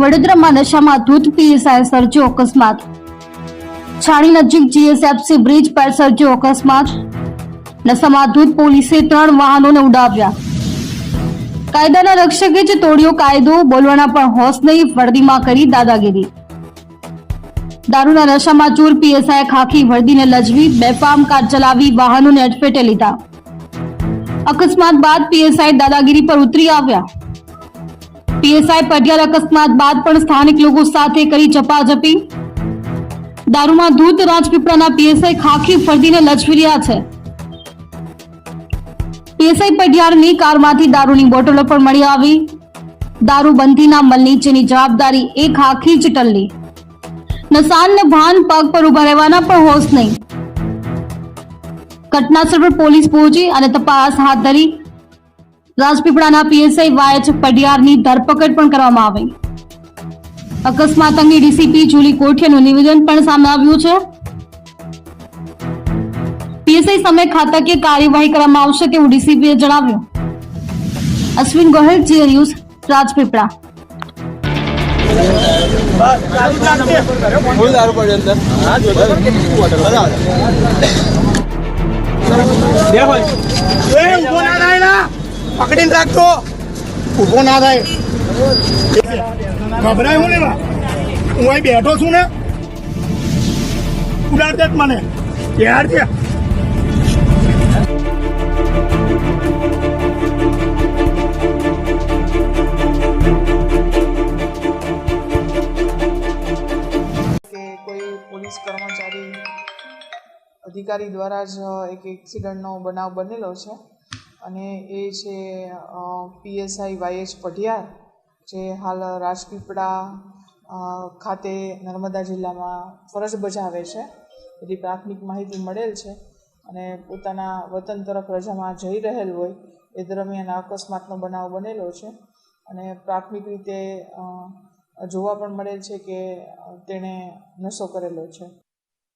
વડોદરામાં નશામાં ધૂત પીએસઆઈ સર્જ્યો અકસ્માત. છાણી નજીક જીએસએફસી બ્રિજ પર સર્જ્યો અકસ્માત. નશામાં ધૂત પોલીસે ત્રણ વાહનોને ઉડાવ્યા. કાયદાના રક્ષકે જ તોડ્યો કાયદો, બોલવાના પણ હોશ નહીં વર્દીમાં કરી દાદાગીરી. દારૂના નશામાં ચૂર પીએસઆઈ ખાખી વર્દીને લજવી, બેફામ કાર ચલાવી, વાહનોને અટફેટે લીધા. અકસ્માત બાદ પીએસઆઈ દાદાગીરી પર ઉતરી આવ્યા. પીએસઆઈ પટિયાલ અકસ્માત બાદ પણ સ્થાનિક લોકો સાથે કરી ઝપાઝપી દારૂમાં ધૂત રાજપીપળાના પીએસઆઈ ખાખી ફરદીને લચવી રહ્યા છે. પીએસઆઈ પટિયાળની કારમાંથી દારૂની બોટલો પણ મળી આવી. દારૂ બંધીના મલ નીચેની જવાબદારી એક ખાખી જ ટલ્લી. નસાનને ભાન પગ પર ઊભા રહેવાના પણ હોશ નહીં. ઘટનાસ્થળ પર પોલીસ પહોંચી અને તપાસ હાથ ધરી. રાજપીપળાના પીએસઆઈ વાયચ પડિયારની ધરપકડ પણ કરવામાં આવી. અકસ્માત અંગે ડીસીપી જુલી કોઠિયાનું નિવેદન પણ સામે આવ્યું છે. પીએસઆઈ સામે ખાતાકીય કાર્યવાહી કરવામાં આવશે તેવું ડીસીપીએ જણાવ્યું. અશ્વિન ગોહિલ જીએ ન્યૂઝ રાજપીપળા. ફૂલ દારૂ પડ્યો અંદર. એ થાય ના પકડીને રાખતો ઊભો ના થાય. ગભરાય હું લેવા? હું અહીં બેઠો છું ને. ઉડાડ દે જ મને યાર છે પોલીસ કર્મચારી અધિકારી દ્વારા જ એક એક્સિડન્ટનો બનાવ બનેલો છે. અને એ છે પીએસઆઈ વાયએચ પઢિયાર, જે હાલ રાજપીપળા ખાતે નર્મદા જિલ્લામાં ફરજ બજાવે છે. એની પ્રાથમિક માહિતી મળેલ છે અને પોતાના વતન તરફ રજામાં જઈ રહેલ હોય એ દરમિયાન અકસ્માતનો બનાવ બનેલો છે. અને પ્રાથમિક રીતે જોવા પણ મળેલ છે કે તેણે નશો કરેલો છે.